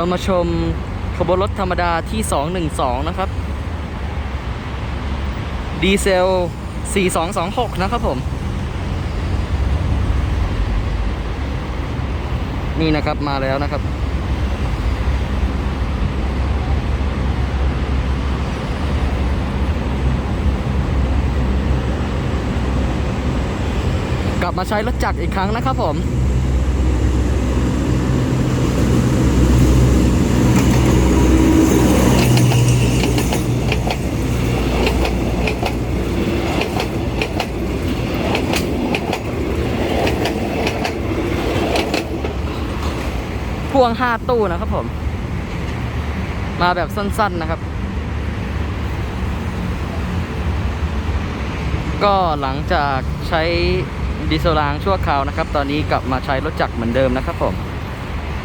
เรามาชมขบวนรถธรรมดาที่ 212 นะครับ ดีเซล 4226 นะครับผม นี่นะครับมาแล้วนะครับกลับมาใช้รถจักรอีกครั้งนะครับผม พ่วง5ตู้นะครับผม มาแบบสั้นๆนะครับ ก็หลังจากใช้ดีเซลรางชั่วคราวนะครับ ตอนนี้กลับมาใช้รถจักรเหมือนเดิมนะครับผม